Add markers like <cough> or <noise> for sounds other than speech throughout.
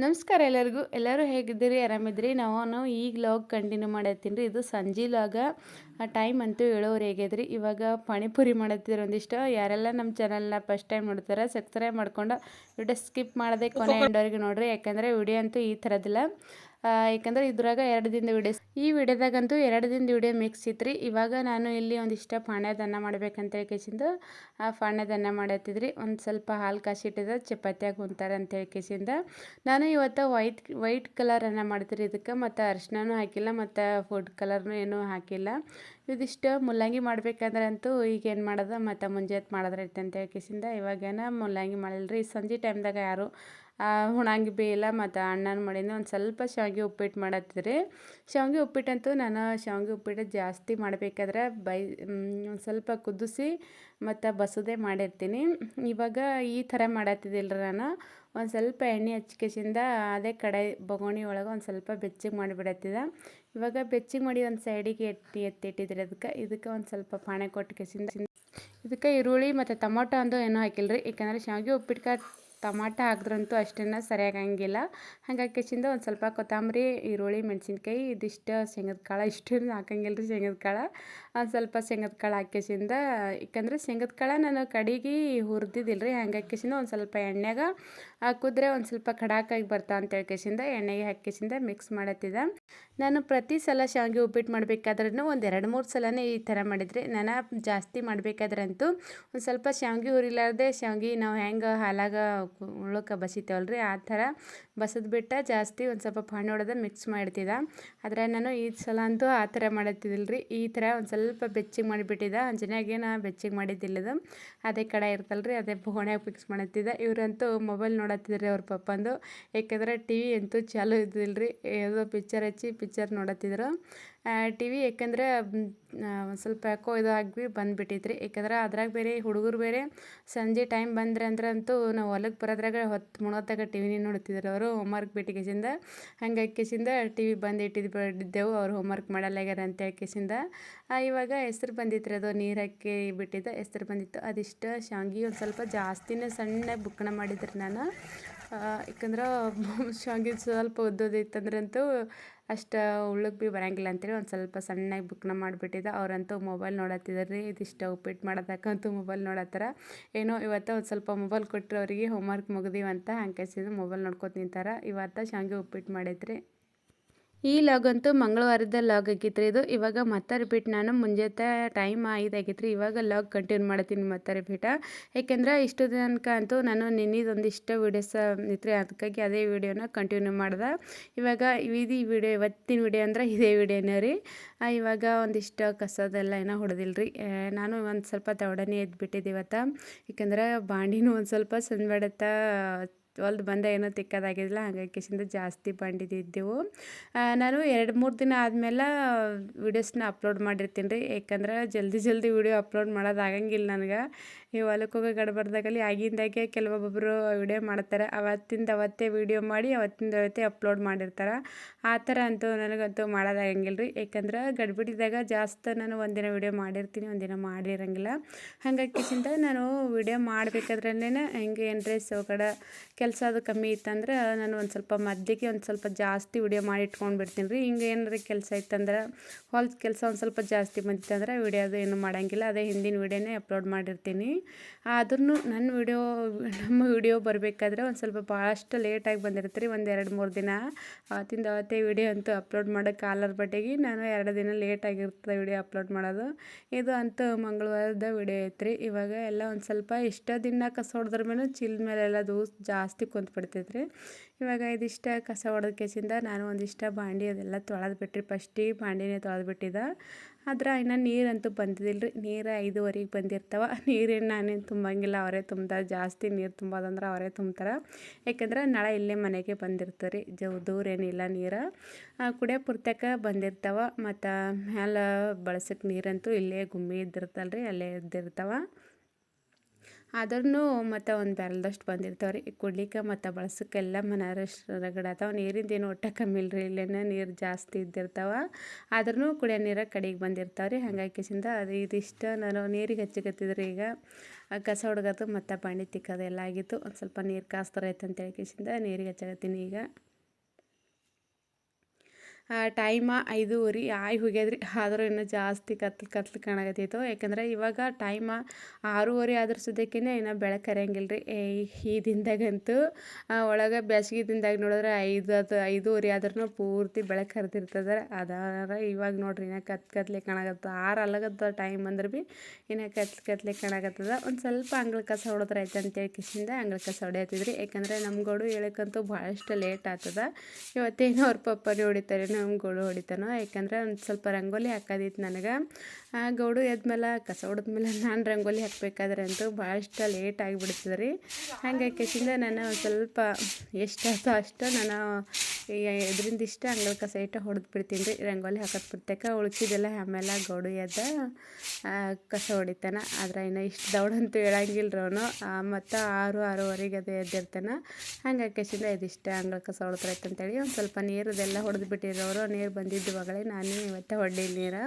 ನಮಸ್ಕಾರ ಎಲ್ಲರಿಗೂ. ಎಲ್ಲರೂ ಹೇಗಿದ್ದೀರಿ? ಆರಾಮಿದ್ರಿ ನಾವು ಈಗ ಲಾಗ್ ಕಂಟಿನ್ಯೂ ಮಾಡತ್ತೀನಿ ರೀ. ಇದು ಸಂಜೆ ಲಾಗ ಟೈಮ್ ಅಂತೂ ಹೇಳೋರು ಹೇಗಿದ್ರಿ? ಇವಾಗ ಪಾನಿಪುರಿ ಮಾಡತ್ತಿದ್ರು ಒಂದಿಷ್ಟು. ಯಾರೆಲ್ಲ ನಮ್ಮ ಚಾನಲ್ನ ಫಸ್ಟ್ ಟೈಮ್ ನೋಡ್ತಾರೆ ಸಬ್ಸ್ಕ್ರೈಬ್ ಮಾಡ್ಕೊಂಡು ವಿಡಿಯೋ ಸ್ಕಿಪ್ ಮಾಡದೆ ಕೊನೆ ಎಂಡೋರಿಗೆ ನೋಡ್ರಿ. ಯಾಕಂದರೆ ವಿಡಿಯೋ ಅಂತೂ ಈ ಥರದಿಲ್ಲ ಯಾಕಂದ್ರೆ ಇದ್ರಾಗ ಎರಡು ದಿನದ ವಿಡಿಯೋ ಈ ವಿಡಿಯೋದಾಗಂತೂ ಎರಡು ದಿನದ ವಿಡಿಯೋ ಮಿಕ್ಸ್ ಇತ್ತು ಇವಾಗ ನಾನು ಇಲ್ಲಿ ಒಂದಿಷ್ಟ ಪಾಣ್ಯದನ್ನ ಮಾಡ್ಬೇಕಂತ ಕೇಸಿಂದು ಆ ಪಾಣ್ಯದನ್ನ ಮಾಡತ್ತಿದ್ರಿ ಒಂದು ಸ್ವಲ್ಪ ಹಾಲು ಕಾಸಿಟ್ಟಿದ ಚಪಾತಿಯಾಗಿ ಉಂತಾರೆ ಅಂತ ಕೇಸಿಂದ ನಾನು ಇವತ್ತು ವೈಟ್ ವೈಟ್ ಕಲರನ್ನು ಮಾಡ್ತೀರಿ ಇದಕ್ಕೆ. ಮತ್ತು ಅರಿಶಿನೂ ಹಾಕಿಲ್ಲ, ಮತ್ತು ಫುಡ್ ಕಲರ್ನು ಏನೂ ಹಾಕಿಲ್ಲ. ಇದಿಷ್ಟು ಮುಲ್ಲಂಗಿ ಮಾಡ್ಬೇಕಂದ್ರೆ ಅಂತೂ ಈಗ ಏನು ಮಾಡೋದು? ಮತ್ತು ಮುಂಜಾನೆ ಮಾಡಿದ್ರೈತೆ ಅಂತ ಕೇಸಿಂದ ಇವಾಗೇನ ಮುಲ್ಲಂಗಿ ಮಾಡಿಲ್ಲ ರೀ ಸಂಜೆ ಟೈಮ್ದಾಗ ಯಾರು ಹುಣಂಗಿ ಬೇಯಿಲ್ಲ ಮತ್ತು ಅಣ್ಣನ ಮಾಡಿದ ಒಂದು ಸ್ವಲ್ಪ ಶಾವಿಗೆ ಉಪ್ಪಿಟ್ಟು ಮಾಡತ್ತಿದ್ರಿ. ಶಾವಿಗೆ ಉಪ್ಪಿಟ್ಟಂತೂ ನಾನು ಶಾವಿಗೆ ಉಪ್ಪಿಟ್ಟು ಜಾಸ್ತಿ ಮಾಡಬೇಕಾದ್ರೆ ಬೈ ಒಂದು ಸ್ವಲ್ಪ ಕುದಿಸಿ ಮತ್ತು ಬಸೋದೇ ಮಾಡಿರ್ತೀನಿ. ಇವಾಗ ಈ ಥರ ಮಾಡತ್ತಿದ್ದಿಲ್ಲ ನಾನು. ಒಂದು ಸ್ವಲ್ಪ ಎಣ್ಣೆ ಹಚ್ಕೇಸಿಂದ ಅದೇ ಕಡಾಯಿ ಬೊಗೋಣಿ ಒಳಗೆ ಒಂದು ಸ್ವಲ್ಪ ಬೆಚ್ಚಗೆ ಮಾಡಿಬಿಡತ್ತಿದ. ಇವಾಗ ಬೆಚ್ಚಗೆ ಮಾಡಿ ಒಂದು ಸೈಡಿಗೆ ಎತ್ತಿ, ಎತ್ತಿಟ್ಟಿದ್ರಿ ಅದಕ್ಕೆ ಇದಕ್ಕೆ ಒಂದು ಸ್ವಲ್ಪ ಪಾಣೆ ಕೊಟ್ಟು ಕೆಸಿಂದ ಇದಕ್ಕೆ ಈರುಳ್ಳಿ ಮತ್ತು ಟೊಮೊಟೊ ಅಂದು ಏನೂ ಹಾಕಿಲ್ಲ ರೀ ಯಾಕಂದರೆ ಶಾವಿಗೆ ಉಪ್ಪಿಟ್ಟು ಟಮಾಟ ಹಾಕಿದ್ರಂತೂ ಅಷ್ಟೇನ ಸರಿಯಾಗಂಗಿಲ್ಲ. ಹಾಗಾಗಿ ಕೆಚಿಂದ ಒಂದು ಸ್ವಲ್ಪ ಕೊತ್ತಂಬರಿ, ಈರುಳ್ಳಿ, ಮೆಣಸಿನ್ಕಾಯಿ, ಇದಿಷ್ಟು ಶೇಂಗದ ಕಾಳು ಇಷ್ಟು ಹಾಕಂಗಿಲ್ಲ ರೀ ಶೇಂಗದ ಕಾಳು ಒಂದು ಸ್ವಲ್ಪ ಶೇಂಗದ ಕಾಳು ಹಾಕಿಸಿಂದ ಯಾಕಂದ್ರೆ ಶೇಂಗದ ಕಾಳು ನಾನು ಕಡಿಗೆ ಹುರಿದಿದ್ದಿಲ್ಲ ರೀ ಹಂಗಾಗಿ ಹಾಕಿಸಿಂದ ಒಂದು ಸ್ವಲ್ಪ ಎಣ್ಣೆಗ ಹಾಕಿದ್ರೆ ಒಂದು ಸ್ವಲ್ಪ ಖಡಾಕಾಗಿ ಬರ್ತಾ ಅಂತ ಹೇಳ್ಕೇಸಿಂದ ಎಣ್ಣೆಗೆ ಹಾಕಿಸಿಂದ ಮಿಕ್ಸ್ ಮಾಡತ್ತಿದ್ದ ನಾನು ಪ್ರತಿ ಸಲ ಶಾವಿಗೆ ಉಪ್ಪಿಟ್ಟು ಮಾಡಬೇಕಾದ್ರೂ ಒಂದು ಎರಡು ಮೂರು ಸಲನೇ ಈ ಥರ ಮಾಡಿದ್ರಿ. ನಾನು ಜಾಸ್ತಿ ಮಾಡಬೇಕಾದ್ರಂತೂ ಒಂದು ಸ್ವಲ್ಪ ಶಾವಿಗೆ ಹುರಿಲಾರ್ದೆ ಶಾವಿಗೆ ನಾವು ಹೆಂಗೆ ಹಾಲಾಗ ಉಳ್ಳಕ್ಕೆ ಬಸಿತೇವಲ್ಲ ರೀ ಆ ಥರ ಬಸದ್ಬಿಟ್ಟು ಜಾಸ್ತಿ ಒಂದು ಸ್ವಲ್ಪ ಪಾಣಿ ಹೊಡೆದ ಮಿಕ್ಸ್ ಮಾಡ್ತಿದ್ದ ಆದರೆ ನಾನು ಈ ಸಲ ಅಂತೂ ಆ ಥರ ಮಾಡತ್ತಿದ್ದಿಲ್ಲ ರೀ ಈ ಥರ ಒಂದು ಸ್ವಲ್ಪ ಬೆಚ್ಚಿಗೆ ಮಾಡಿಬಿಟ್ಟಿದ್ದೆ. ನಾ ಬೆಚ್ಚಿಗೆ ಮಾಡಿದ್ದಿಲ್ಲದ. ಅದೇ ಕಡೆ ಇರ್ತಲ್ರಿ, ಅದೇ ಬೋಣ್ಯಾಗ ಫಿಕ್ಸ್ ಮಾಡತ್ತಿದ್ದ. ಇವರಂತೂ ಮೊಬೈಲ್ ನೋಡತ್ತಿದ್ರಿ ಅವ್ರ ಪಪ್ಪಂದು. ಯಾಕಂದ್ರೆ ಟಿ ವಿ ಅಂತೂ ಚಾಲು ಇದ್ದಿಲ್ಲ ರೀ ಯಾವುದೋ ಪಿಕ್ಚರ್ ಹಚ್ಚಿ ಪಿಕ್ಚರ್ ನೋಡತ್ತಿದ್ರು. ಟಿ ವಿ ಏಕೆಂದರೆ ಸ್ವಲ್ಪ ಯಾಕೋ ಇದಾಗಿ ರೀ ಯಾಕಂದ್ರೆ ಅದ್ರಾಗ ಬೇರೆ ಹುಡುಗರು ಬೇರೆ ಸಂಜೆ ಟೈಮ್ ಬಂದರೆ ಅಂದ್ರೆ ಅಂತೂ ನಾವು ಹೊಲಕ್ಕೆ ಬರೋದ್ರಾಗ ಹೊತ್ತು ಮುಣೋತ್ತಾಗ ಟಿ ವಿನೇ ನೋಡ್ತಿದ್ರು ಅವರು ಹೋಮ್ವರ್ಕ್ ಬಿಟ್ಟಿಗೆಸಿಂದ. ಹಂಗಾಗಿ ಕೇಸಿಂದ ಟಿ ವಿ ಬಂದು ಇಟ್ಟಿದ್ದು ಬಿಟ್ಟಿದ್ದೆವು ಅವ್ರು ಹೋಮ್ವರ್ಕ್ ಮಾಡಲ್ಲಾಗ್ಯಾರ ಅಂತ ಕೇಸಿಂದ. ಇವಾಗ ಹೆಸ್ರು ಬಂದಿತ್ತು ಅದು, ನೀರು ಹಾಕಿ ಬಿಟ್ಟಿದ್ದ ಹೆಸ್ರು ಬಂದಿತ್ತು. ಅದಿಷ್ಟು ಶಾಂಗಿ ಒಂದು ಸ್ವಲ್ಪ ಜಾಸ್ತಿನೇ ಸಣ್ಣ ಬುಕ್ಕಣ ಮಾಡಿದ್ರಿ ನಾನು. ಯಾಕಂದ್ರೆ ಶಾಂಗಿ ಸ್ವಲ್ಪ ಉದ್ದೋದಿತ್ತಂದ್ರಂತೂ ಅಷ್ಟು ಉಳ್ಳಕ್ಕೆ ಭೀ ಬರಂಗಿಲ್ಲ ಅಂತೇಳಿ ಒಂದು ಸ್ವಲ್ಪ ಸಣ್ಣಗೆ ಬುಕ್ನ ಮಾಡಿಬಿಟ್ಟಿದ್ದೆ. ಅವರಂತೂ ಮೊಬೈಲ್ ನೋಡತ್ತಿದ್ದಾರೆ ರೀ ಇದಿಷ್ಟು ಉಪ್ಪಿಟ್ಟು ಮಾಡೋದಕ್ಕಂತೂ ಮೊಬೈಲ್ ನೋಡತ್ತಾರ. ಏನೋ ಇವತ್ತು ಒಂದು ಸ್ವಲ್ಪ ಮೊಬೈಲ್ ಕೊಟ್ಟರೆ ಅವರಿಗೆ ಹೋಮ್ವರ್ಕ್ ಮುಗ್ದೀವಂತ ಹಂಗೆ ಮೊಬೈಲ್ ನೋಡ್ಕೊತ ನಿಂತಾರ. ಇವತ್ತು ಶಾವಿಗೆ ಉಪ್ಪಿಟ್ಟು ಮಾಡೈತ್ರಿ ಈ ಲಾಗ್ ಅಂತೂ ಮಂಗಳವಾರದ ಲಾಗ್ ಆಗಿತ್ತು ಇದು. ಇವಾಗ ಮತ್ತೆ ರಿಪೀಟ್ ನಾನು ಮುಂಜಾನೆ ಟೈಮ್ ಐದಾಗಿತ್ತು ರೀ ಇವಾಗ ಲಾಗ್ ಕಂಟಿನ್ಯೂ ಮಾಡ್ತೀನಿ ಮತ್ತೆ ರಿಪೀಟ ಯಾಕೆಂದ್ರೆ ಇಷ್ಟು ತನಕ ಅಂತೂ ನಾನು ನಿನ್ನಿದೊಂದಿಷ್ಟು ವೀಡಿಯೋಸ್ ಇತ್ತು ಅದಕ್ಕಾಗಿ ಅದೇ ವೀಡಿಯೋನ ಕಂಟಿನ್ಯೂ ಮಾಡ್ದೆ. ಇವಾಗ ಇದು ವಿಡಿಯೋ ಇವತ್ತಿನ ವಿಡಿಯೋ ಅಂದ್ರೆ ಇದೇ ವಿಡಿಯೋನೇ ರೀ. ಇವಾಗ ಒಂದಿಷ್ಟು ಕಸದೆಲ್ಲ ಏನೋ ಹೊಡೆದಿಲ್ಲ ರೀ ನಾನು ಒಂದು ಸ್ವಲ್ಪ ತವಡನೆ ಎದ್ಬಿಟ್ಟಿದ್ದೆ ಇವತ್ತು. ಯಾಕಂದ್ರೆ ಬಾಂಡಿನೂ ಒಂದು ಸ್ವಲ್ಪ ಸಂದ್ಬಡತ್ತ ಹೊಲ್ದು ಬಂದ ಏನೋ ತಿಕ್ಕದಾಗಿದ್ದಿಲ್ಲ, ಹಾಗಾಗಿ ಕಿಶಿಂದ ಜಾಸ್ತಿ ಬಂಡಿದ್ದಿದ್ದೆವು ನಾನು ಎರಡು ಮೂರು ದಿನ ಆದಮೇಲೆ ವೀಡಿಯೋಸ್ನ ಅಪ್ಲೋಡ್ ಮಾಡಿರ್ತೀನಿ ರೀ ಯಾಕಂದ್ರೆ ಜಲ್ದಿ ಜಲ್ದಿ ವೀಡಿಯೋ ಅಪ್ಲೋಡ್ ಮಾಡೋದು ಆಗಂಗಿಲ್ಲ ನನಗೆ. ಈ ಹೊಲಕ್ಕೆ ಹೋಗೋ ಗಡ್ಬಡ್ದಾಗಲಿ, ಆಗಿಂದಾಗೆ ಕೆಲವೊಬ್ಬೊಬ್ಬರು ವಿಡಿಯೋ ಮಾಡ್ತಾರೆ. ಅವತ್ತಿಂದ ಅವತ್ತೇ ವಿಡಿಯೋ ಮಾಡಿ, ಅವತ್ತಿಂದ ಅವತ್ತೇ ಅಪ್ಲೋಡ್ ಮಾಡಿರ್ತಾರೆ. ಆ ಥರ ಅಂತೂ ನನಗಂತೂ ಮಾಡೋದಾಗಂಗಿಲ್ಲ ರೀ ಯಾಕಂದ್ರೆ ಗಡ್ಬಿಡಿದಾಗ ಜಾಸ್ತಿ ನಾನು ಒಂದಿನ ವಿಡಿಯೋ ಮಾಡಿರ್ತೀನಿ, ಒಂದಿನ ಮಾಡಿರಂಗಿಲ್ಲ. ಹಾಗಾಗಿ ಕಿಸಿಂದ ನಾನು ವಿಡಿಯೋ ಮಾಡಬೇಕಾದ್ರಲ್ಲೇ ಹೆಂಗೆ ಏನರೇ ಸೋಗಡ ಕೆಲಸ ಅದು ಕಮ್ಮಿ ಇತ್ತಂದ್ರೆ ನಾನು ಒಂದು ಸ್ವಲ್ಪ ಮಧ್ಯಕ್ಕೆ ಒಂದು ಸ್ವಲ್ಪ ಜಾಸ್ತಿ ವಿಡಿಯೋ ಮಾಡಿ ಇಟ್ಕೊಂಡು ಬಿಡ್ತೀನಿ ರೀ. ಹಿಂಗೆ ಏನಾರ ಕೆಲಸ ಇತ್ತಂದ್ರೆ, ಹೊಲ್ದ ಕೆಲಸ ಒಂದು ಸ್ವಲ್ಪ ಜಾಸ್ತಿ ಬಂದಿತ್ತಂದ್ರೆ ವಿಡಿಯೋದು ಏನು ಮಾಡೋಂಗಿಲ್ಲ. ಅದೇ ಹಿಂದಿನ ವಿಡಿಯೋನೇ ಅಪ್ಲೋಡ್ ಮಾಡಿರ್ತೀನಿ. ಆದ್ರೂ ನನ್ನ ವಿಡಿಯೋ, ನಮ್ಮ ವಿಡಿಯೋ ಬರಬೇಕಾದ್ರೆ ಒಂದು ಸ್ವಲ್ಪ ಭಾಳಷ್ಟು ಲೇಟಾಗಿ ಬಂದಿರುತ್ತೆ ರೀ, ಒಂದು ಎರಡು ಮೂರು ದಿನ. ಆವತ್ತಿಂದ ಅವತ್ತೇ ವಿಡಿಯೋ ಅಂತೂ ಅಪ್ಲೋಡ್ ಮಾಡೋಕ್ಕೆ ಕಾಲರ್ ಬಟ್ಟೆಗೆ ನಾನು ಎರಡು ದಿನ ಲೇಟಾಗಿರ್ತದೆ ವಿಡಿಯೋ ಅಪ್ಲೋಡ್ ಮಾಡೋದು. ಇದು ಅಂತೂ ಮಂಗಳವಾರದ ವಿಡಿಯೋ ಐತೆ ರೀ ಇವಾಗ ಎಲ್ಲ ಒಂದು ಸ್ವಲ್ಪ ಇಷ್ಟ ದಿನ ಕಸ ಹೊಡೆದ್ರ ಮೇಲೆ ಚಿಲ್ ಮೇಲೆಲ್ಲ ದೂಸ್ ಜಾಸ್ತಿ ಕುಂತ್ಬಿಡ್ತೈತೆ ಇವಾಗ ಇದಿಷ್ಟ ಕಸ ಹೊಡೆದ ಕೇಸಿಂದ ನಾನು ಒಂದಿಷ್ಟ ಬಾಂಡಿ ಅದೆಲ್ಲ ತೊಳೆದು ಬಿಟ್ರಿ. ಫಸ್ಟಿಗೆ ಬಾಂಡಿನೇ ತೊಳೆದು ಬಿಟ್ಟಿದ್ದೆ. ಆದ್ರೆ ಇನ್ನು ನೀರಂತೂ ಬಂದಿದ್ದಿಲ್ಲ ರೀ ನೀರು ಐದುವರೆಗೆ ಬಂದಿರ್ತಾವೆ. <laughs> ನೀರೇನು ನಾನೇನು ತುಂಬಂಗಿಲ್ಲ. ಅವರೇ ತುಂಬ್ತಾರೆ ಜಾಸ್ತಿ ನೀರು ತುಂಬೋದಂದ್ರೆ ಅವರೇ ತುಂಬ್ತಾರೆ. ಯಾಕಂದ್ರೆ ನಳ ಇಲ್ಲೇ ಮನೆಗೆ ಬಂದಿರ್ತವೆ ರೀ ಜವ್ ದೂರ ಏನಿಲ್ಲ ನೀರು. ಕುಡಿಯೋ ಪುರ್ತಕ ಬಂದಿರ್ತಾವೆ. ಮತ್ತು ಮ್ಯಾಲೆ ಬಳಸಕ್ಕೆ ನೀರಂತೂ ಇಲ್ಲೇ ಗುಮ್ಮಿ ಇದ್ದಿರ್ತಲ್ಲ ರೀ ಅಲ್ಲೇ ಇದ್ದಿರ್ತಾವೆ. ಆದ್ರೂ ಮತ್ತು ಒಂದು ಬ್ಯಾರಲ್ದಷ್ಟು ಬಂದಿರ್ತಾವೆ ರೀ ಕುಡ್ಲಿಕ್ಕೆ ಮತ್ತು ಬಳಸಕ್ಕೆಲ್ಲ ಅದಾವೆ ನೀರಿಂದು ಏನು ಒಟ್ಟು ಕಮ್ಮಿ ಇಲ್ಲ ರೀ ಇಲ್ಲೇನ ನೀರು ಜಾಸ್ತಿ ಇದ್ದಿರ್ತಾವೆ. ಆದ್ರೂ ಕುಡಿಯೋ ನೀರು ಕಡೆಗೆ ಬಂದಿರ್ತಾವೆ ರೀ ಹಾಗಾಗಿ ಕಿಸಿಂದ ಅದು ಇದಿಷ್ಟು ನಾನು ನೀರಿಗೆ ಹಚ್ಚಕತ್ತಿದ್ರಿ ಈಗ. ಕಸ ಹೊಡ್ಗೋದು ಮತ್ತು ಬಾಣಿ ತಿಕ್ಕೋದು ಎಲ್ಲ ಆಗಿತ್ತು. ಒಂದು ಸ್ವಲ್ಪ ನೀರು ಕಾಸ್ತಾರೈತೆ ಅಂತೇಳಿ ಕಿಸಿಂದ ನೀರಿಗೆ ಹಚ್ಚಗತ್ತೀನಿ ಈಗ. ಟೈಮ ಐದೂವರೆ ಆಯ್ ಹೋಗ್ಯದ್ರಿ. ಆದರೂ ಇನ್ನೂ ಜಾಸ್ತಿ ಕತ್ಲು ಕತ್ಲು ಕಾಣಕತ್ತಿತ್ತು ಯಾಕಂದ್ರೆ ಇವಾಗ ಟೈಮ ಆರೂವರೆ ಆದ್ರ ಸುದ್ದಕ್ಕೇ ಇನ್ನೂ ಬೆಳಕರಿಯಂಗಿಲ್ಲ ರೀ ಈ ದಿನದಾಗಂತೂ ಒಳಗೆ ಬ್ಯಾಸ್ಗೆ ದಿನದಾಗ ನೋಡಿದ್ರೆ ಐದು ಅದು ಐದೂವರೆ ಆದ್ರೂ ಪೂರ್ತಿ ಬೆಳಕು ಹರಿದಿರ್ತದೆ ಅದಾರ ಇವಾಗ ನೋಡ್ರಿ ಇನ್ನು ಕತ್ ಕತ್ಲೆ ಕಾಣಕತ್ತ ಆರು ಅಲ್ಲಗತ್ತ ಟೈಮ್ ಅಂದ್ರೆ ಭೀ ಇನ್ನು ಕತ್ಲು ಕತ್ಲೆ ಕಾಣಕತ್ತದ. ಒಂದು ಸ್ವಲ್ಪ ಅಂಗಳ ಕಸ ಹೊಡೆದ್ರೆ ಆಯ್ತು ಅಂತೇಳಿ ಕಿಸಿಂದ ಅಂಗಳ ಕಸ ಹೊಡೆಯತ್ತಿದ್ರಿ ಯಾಕಂದ್ರೆ ನಮ್ಗೋಡು ಹೇಳಕ್ಕಂತೂ ಭಾಳಷ್ಟು ಲೇಟ್ ಆಗ್ತದ ಇವತ್ತೇನು ಅವ್ರ ಪಪ್ಪನೇ ಹೊಡಿತಾರೆ. ನಮ್ಮ ಗೋಡು ಹೊಡಿತಾನೋ, ಯಾಕಂದ್ರೆ ಒಂದು ಸ್ವಲ್ಪ ರಂಗೋಲಿ ಹಾಕೋದಿತ್ತು ನನಗೆ. ಆ ಗೌಡು ಎದ್ಮೇಲೆ, ಕಸ ಹೊಡೆದ್ಮೇಲೆ ನಾನು ರಂಗೋಲಿ ಹಾಕಬೇಕಾದ್ರೆ ಅಂತೂ ಭಾಳಷ್ಟು ಲೇಟ್ ಆಗಿಬಿಡ್ತದೆ ರೀ ಹಂಗೆ ಕೆಸಿಂದ ನಾನು ಒಂದು ಸ್ವಲ್ಪ ಎಷ್ಟಾಯ್ತು ಅಷ್ಟು ನಾನು ಇದರಿಂದ ಇಷ್ಟ ಹಂಗಲ್ ಕಸ ಇಟ್ಟು ಹೊಡೆದು ಬಿಡ್ತೀನಿ ರೀ ರಂಗೋಲಿ ಹಾಕೋದು ಬಿಡ್ತಕ್ಕ ಉಳ್ಕಿದೆಲ್ಲ ಆಮೇಲೆ ಗೌಡು ಎದ್ದ ಕಸ ಹೊಡಿತಾನ. ಆದ್ರೆ ಇನ್ನು ಇಷ್ಟು ದೌಡಂತೂ ಹೇಳಂಗಿಲ್ಲ ಅವನು. ಮತ್ತು ಆರು ಆರೂವರೆಗೆ ಅದು ಎದ್ದಿರ್ತಾನೆ. ಹಂಗೆ ಕೆಸಿಂದ ಇದಿಷ್ಟ ಹಂಗಲ್ ಕಸ ಹೊಡೆದ್ರೈತೆ ಅಂತೇಳಿ ಒಂದು ಸ್ವಲ್ಪ ನೀರದೆಲ್ಲ ಹೊಡೆದು ಬಿಟ್ಟಿರೋ ಅವರು ನೀರು ಬಂದಿದ್ದು ಮಗಳೇ ನಾನೇ ಇವತ್ತು ಹೊಡ್ಡಿ ನೀರು.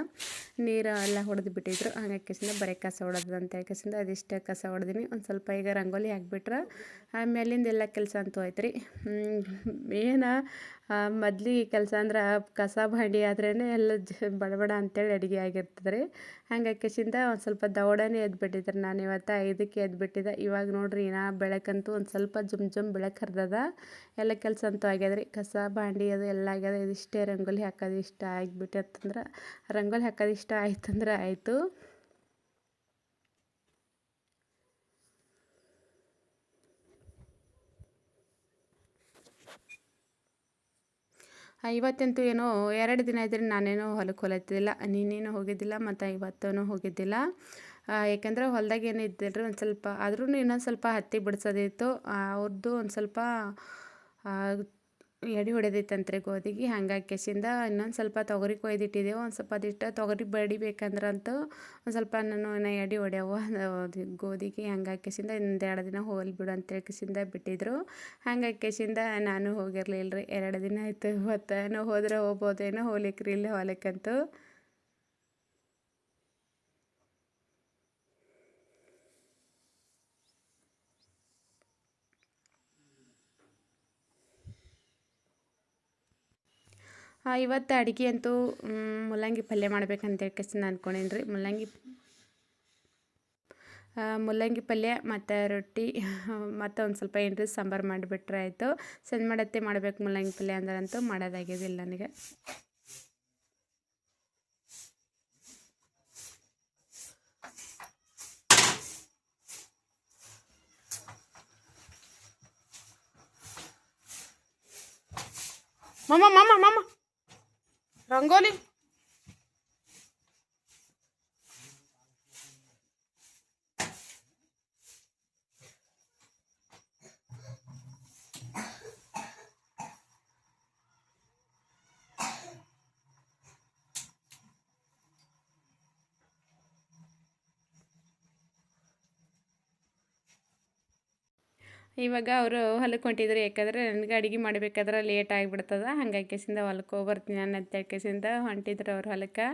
ನೀರು ಎಲ್ಲ ಹೊಡೆದು ಬಿಟ್ಟಿದ್ರು. ಹಾಗೆ ಕಿಸಿಂದ ಬರೀ ಕಸ ಹೊಡೆದು ಅಂತ ಕೆಸಿಂದ ಅದಿಷ್ಟೇ ಕಸ ಹೊಡೆದಿನಿ. ಒಂದು ಸ್ವಲ್ಪ ಈಗ ರಂಗೋಲಿ ಹಾಕ್ಬಿಟ್ರೆ. ಆಮೇಲಿಂದ ಎಲ್ಲ ಕೆಲಸ ಅಂತೂ ಆಯ್ತು ರೀ ಏನು ಮೊದ್ಲಿಗೆ ಕೆಲಸ ಅಂದ್ರೆ ಕಸ ಬಂಡಿ ಆದ್ರೇ ಎಲ್ಲ ಜ ಬಡ ಅಂತೇಳಿ ಅಡುಗೆ ಆಗಿರ್ತದೆ ರೀ ಹಂಗೆ ಕೆಸಿಂದ ಒಂದು ಸ್ವಲ್ಪ ದೌಡನೇ ಎದ್ಬಿಟ್ಟಿದ್ರೆ. ನಾನು ಇವತ್ತು ಐದಕ್ಕೆ ಎದ್ಬಿಟ್ಟಿದ್ದೆ ಇವಾಗ ನೋಡಿರಿ ನಾ ಬೆಳಕಂತೂ ಒಂದು ಸ್ವಲ್ಪ ಜುಮ್ ಜುಮ್ ಬೆಳಕು ಹರಿದದ. ಎಲ್ಲ ಕೆಲಸ ಅಂತೂ ಆಗ್ಯದ ರೀ ಕಸ ಬಾಂಡಿ ಅದು ಎಲ್ಲ ಆಗ್ಯದ. ಇದಿಷ್ಟೇ ರಂಗೋಲಿ ಹಾಕೋದು ಇಷ್ಟ ಆಗಿಬಿಟ್ಟಿತ್ತಂದ್ರೆ, ರಂಗೋಲಿ ಹಾಕೋದು ಇಷ್ಟ ಆಯ್ತಂದ್ರೆ ಆಯಿತು. ಇವತ್ತಂತೂ ಏನೋ ಎರಡು ದಿನ ಇದ್ರೆ ನಾನೇನೋ ಹೊಲಕ್ಕೆ ಹೊಲತ್ತಿದ್ದಿಲ್ಲ ನೀನೇನು ಹೋಗಿದ್ದಿಲ್ಲ ಮತ್ತು ಇವತ್ತೂ ಹೋಗಿದ್ದಿಲ್ಲ. ಏಕೆಂದರೆ ಹೊಲ್ದಾಗ ಏನು ಇದ್ದಿಲ್ಲ ಒಂದು ಸ್ವಲ್ಪ ಆದ್ರೂ ಇನ್ನೊಂದು ಸ್ವಲ್ಪ ಹತ್ತಿ ಬಿಡಿಸೋದಿತ್ತು. ಅವ್ರದ್ದು ಒಂದು ಸ್ವಲ್ಪ ಎಡೆ ಹೊಡೆದೈತಂತ್ರಿ ಗೋಧಿಗೆ ಹಂಗೆ ಕೆಸಿಂದ ಇನ್ನೊಂದು ಸ್ವಲ್ಪ ತೊಗರಿ ಕೊಯ್ದಿಟ್ಟಿದ್ದೆವು ಒಂದು ಸ್ವಲ್ಪ ಅದಿಷ್ಟು ತೊಗರಿ ಬಡಿಬೇಕಂದ್ರಂತೂ ಒಂದು ಸ್ವಲ್ಪ ನಾನು ಎಡಿ ಗೋದಿಗೆ ಗೋಧಿಗೆ ಹಂಗಾಗಿ ಇನ್ನೊಂದು ಎರಡು ದಿನ ಹೋಗಲಿ ಬಿಡು ಅಂತ ಕೆಸಿಂದ ಬಿಟ್ಟಿದ್ರು. ಹಂಗೆ ಕೆಸಿಂದ ನಾನು ಹೋಗಿರಲಿಲ್ಲ ರೀ ಎರಡು ದಿನ ಆಯಿತು. ಇವತ್ತು ನಾವು ಹೋದ್ರೆ ಹೋಗ್ಬೋದೇನೋ ಹೋಗ್ಲಿಕ್ಕೆ ರೀ ಇಲ್ಲ ಹೊಲಕ್ಕಂತೂ. ಇವತ್ತು ಅಡುಗೆ ಅಂತೂ ಮೂಲಂಗಿ ಪಲ್ಯ ಮಾಡ್ಬೇಕಂತ ಕೇಸಿಂದ ಅಂದ್ಕೊಂಡೇನಿ ರೀ. ಮೂಲಂಗಿ ಮೂಲಂಗಿ ಪಲ್ಯ ಮತ್ತು ರೊಟ್ಟಿ, ಮತ್ತು ಒಂದು ಸ್ವಲ್ಪ ಏನ್ರಿ ಸಾಂಬಾರು ಮಾಡಿಬಿಟ್ರೆ ಆಯಿತು. ಸಂಜೆ ಮಾಡತ್ತೆ ಮಾಡ್ಬೇಕು ಮೂಲಂಗಿ ಪಲ್ಯ ಅಂದ್ರಂತೂ ಮಾಡೋದಾಗ್ಯದಿಲ್ಲ ನನಗೆ. ಮಾಮ ಮಾಮ ಮಮ್ಮ ರಂಗೋಲಿ ಇವಾಗ ಅವರು ಹೊಲಕ್ಕೆ ಹೊಂಟಿದ್ರು ಯಾಕಂದ್ರೆ ನನಗೆ ಅಡುಗೆ ಮಾಡಬೇಕಾದ್ರೆ ಲೇಟ್ ಆಗಿಬಿಡ್ತದ. ಹಂಗಾಗಿ ಕೆಸಿಂದ ಹೊಲಕ್ಕೆ ಹೋಗಿ ಬರ್ತೀನಿ ನಾನು ಅಂತ ಕೆಸಿಂದ ಹೊಂಟಿದ್ರು ಅವ್ರ ಹೊಲಕ್ಕೆ.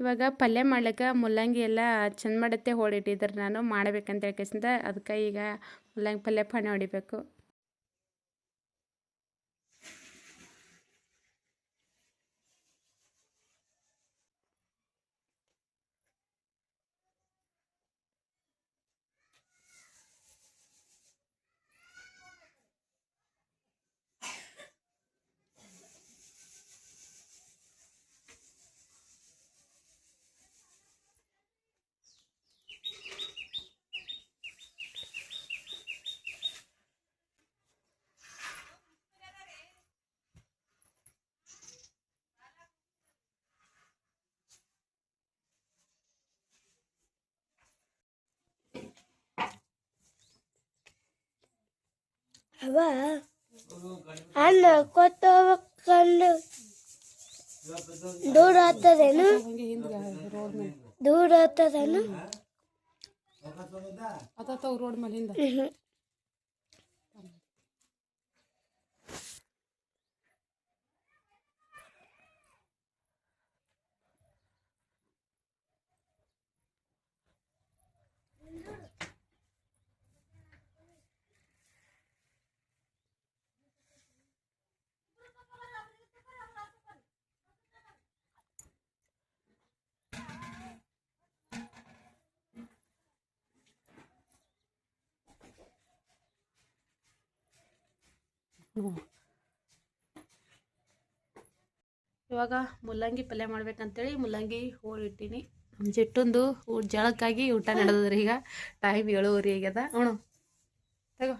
ಇವಾಗ ಪಲ್ಯ ಮಾಡ್ಲಿಕ್ಕೆ ಮೂಲಂಗಿ ಎಲ್ಲ ಚಂದ ಮಾಡತ್ತೆ, ಹೋಳಿಟ್ಟಿದ್ರೆ ನಾನು, ಮಾಡ್ಬೇಕಂತ ಹೇಳ್ಕೇಸಿಂದ ಅದಕ್ಕೆ ಈಗ ಮೂಲಂಗಿ ಪಲ್ಯ ಪಣೆ ಹೊಡಿಬೇಕು. ಅವ ಅನ್ನ ಕೊತ್ತ ಹೋಗ್ಕೊಂಡು ದೂರ ಆಗ್ತದೇನು ದೂರ ಆಗ್ತದೇನು ರೋಡ್ ಮೇಲೆ ಇವಾಗ ಮುಲ್ಲಂಗಿ ಪಲ್ಯ ಮಾಡ್ಬೇಕಂತೇಳಿ ಮುಲ್ಲಂಗಿ ಹೂಳು ಇಟ್ಟೀನಿ. ನಮ್ಮ ಜಿಟ್ಟೊಂದು ಜಳಕ್ಕಾಗಿ ಊಟ ನಡೆದದ್ರಿ ಈಗ. ಟೈಮ್ ಏಳುವರೆ ಆಗ್ಯದ. ಅವನು ತಗೋ.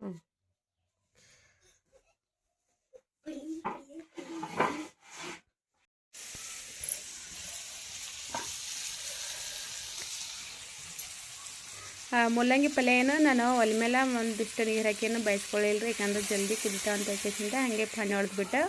ಹ್ಞೂ ಆ, ಪಲ್ಯನೂ ನಾನು ಒಲೆ ಮೇಲೆ ಒಂದಿಷ್ಟು ನೀರು ಹಾಕಿನ ಬಯಸ್ಕೊಳ್ಳಿಲ್ಲ ಯಾಕಂದ್ರೆ ಜಲ್ದಿ ಕುದಿತಾವ ಅಂತ ಹಾಕಿಸಿಂದ ಹಾಗೆ ಫಣೆ ಹೊಡೆದ್ಬಿಟ್ಟು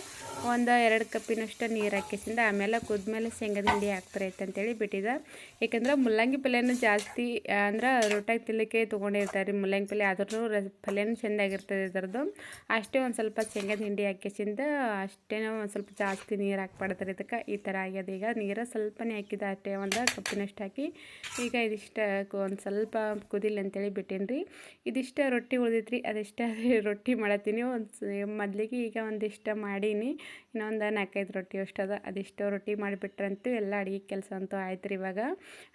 ಒಂದು ಎರಡು ಕಪ್ಪಿನಷ್ಟು ನೀರು ಹಾಕಿಸಿಂದ ಆಮೇಲೆ ಕುದ್ಮೇಲೆ ಶೇಂಗದ ಹಿಂಡಿ ಹಾಕ್ತಾರೈತೆ ಅಂತೇಳಿ ಬಿಟ್ಟಿದ್ದೆ. ಯಾಕಂದ್ರೆ ಮುಲ್ಲಂಗಿ ಪಲ್ಯನ ಜಾಸ್ತಿ ಅಂದ್ರೆ ರೊಟ್ಟಾಗಿ ತಿನ್ನಲಿಕ್ಕೆ ತೊಗೊಂಡಿರ್ತಾರೆ ರೀ ಮುಲ್ಲಂಗಿ ಪಲ್ಯ. ಆದ್ರೂ ರ ಪಲ್ಯನೂ ಚೆಂದಾಗಿರ್ತದೆ ಇದರದ್ದು. ಅಷ್ಟೇ ಒಂದು ಸ್ವಲ್ಪ ಶೇಂಗದ ಹಿಂಡಿ ಹಾಕಿಸಿಂದ ಅಷ್ಟೇ ಒಂದು ಸ್ವಲ್ಪ ಜಾಸ್ತಿ ನೀರು ಹಾಕ್ಬಾರ್ದು ಇದಕ್ಕೆ. ಈ ಥರ ಆಗ್ಯದ. ಈಗ ನೀರು ಸ್ವಲ್ಪನೇ ಹಾಕಿದ ಅಷ್ಟೇ ಒಂದು ಕಪ್ಪಿನಷ್ಟು ಹಾಕಿ ಈಗ ಇದಿಷ್ಟು ಒಂದು ಸ್ವಲ್ಪ ಕುದಿಲ್ಲ ಅಂತೇಳಿ ಬಿಟ್ಟೇನಿ ರೀ ಇದಿಷ್ಟ ರೊಟ್ಟಿ ಉಳಿದೈತ್ರಿ, ಅದಿಷ್ಟ <laughs> ರೊಟ್ಟಿ ಮಾಡತ್ತೀನಿ. ಒಂದು ಮೊದಲಿಗೆ ಈಗ ಒಂದಿಷ್ಟ ಮಾಡೀನಿ. ಇನ್ನೊಂದು ನಾಲ್ಕೈದು ರೊಟ್ಟಿ ಅಷ್ಟದ ಅದ. ಅದಿಷ್ಟು ರೊಟ್ಟಿ ಮಾಡಿಬಿಟ್ರಂತೂ ಎಲ್ಲ ಅಡುಗೆ ಕೆಲಸ ಅಂತೂ ಆಯ್ತು ರೀ ಇವಾಗ.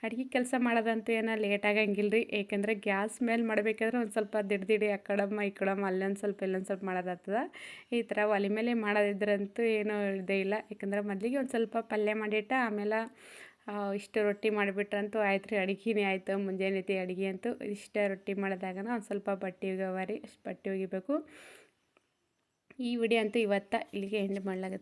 ಅಡುಗೆ ಕೆಲಸ ಮಾಡೋದಂತೂ ಏನೋ ಲೇಟ್ ಆಗಂಗಿಲ್ಲ ರೀ ಏಕೆಂದರೆ ಗ್ಯಾಸ್ ಮೇಲೆ ಮಾಡಬೇಕಾದ್ರೆ ಒಂದು ಸ್ವಲ್ಪ ದಿಡ್ ದಿಡಿ ಆ ಕಡಮ್ಮ ಈ ಕಡಮ್ಮ ಅಲ್ಲೊಂದು ಸ್ವಲ್ಪ ಇಲ್ಲೊಂದು ಸ್ವಲ್ಪ ಮಾಡೋದಾಗ್ತದ ಈ ಥರ ಒಲೆ ಮೇಲೆ ಮಾಡೋದಿದ್ರಂತೂ ಏನೂ ಇದೇ ಇಲ್ಲ. ಯಾಕಂದ್ರೆ ಮೊದಲಿಗೆ ಒಂದು ಸ್ವಲ್ಪ ಪಲ್ಯ ಮಾಡಿಟ್ಟ, ಆಮೇಲೆ ಇಷ್ಟು ರೊಟ್ಟಿ ಮಾಡಿಬಿಟ್ರಂತೂ ಆಯ್ತು ರೀ, ಅಡುಗೆನೇ ಆಯಿತು ಮುಂಜಾನೆ ಅಡುಗೆ ಅಂತೂ ಇಷ್ಟ ರೊಟ್ಟಿ ಮಾಡಿದಾಗನ ಒಂದು ಸ್ವಲ್ಪ ಬಟ್ಟೆ ಒಗ್ಯವ ರೀ ಬಟ್ಟೆ ಒಗಿಬೇಕು. ಈ ವಿಡಿಯೋ ಅಂತೂ ಇವತ್ತ ಇಲ್ಲಿಗೆ ಎಂಡ್ ಮಾಡ್ಲಾಗತ್ತೆ.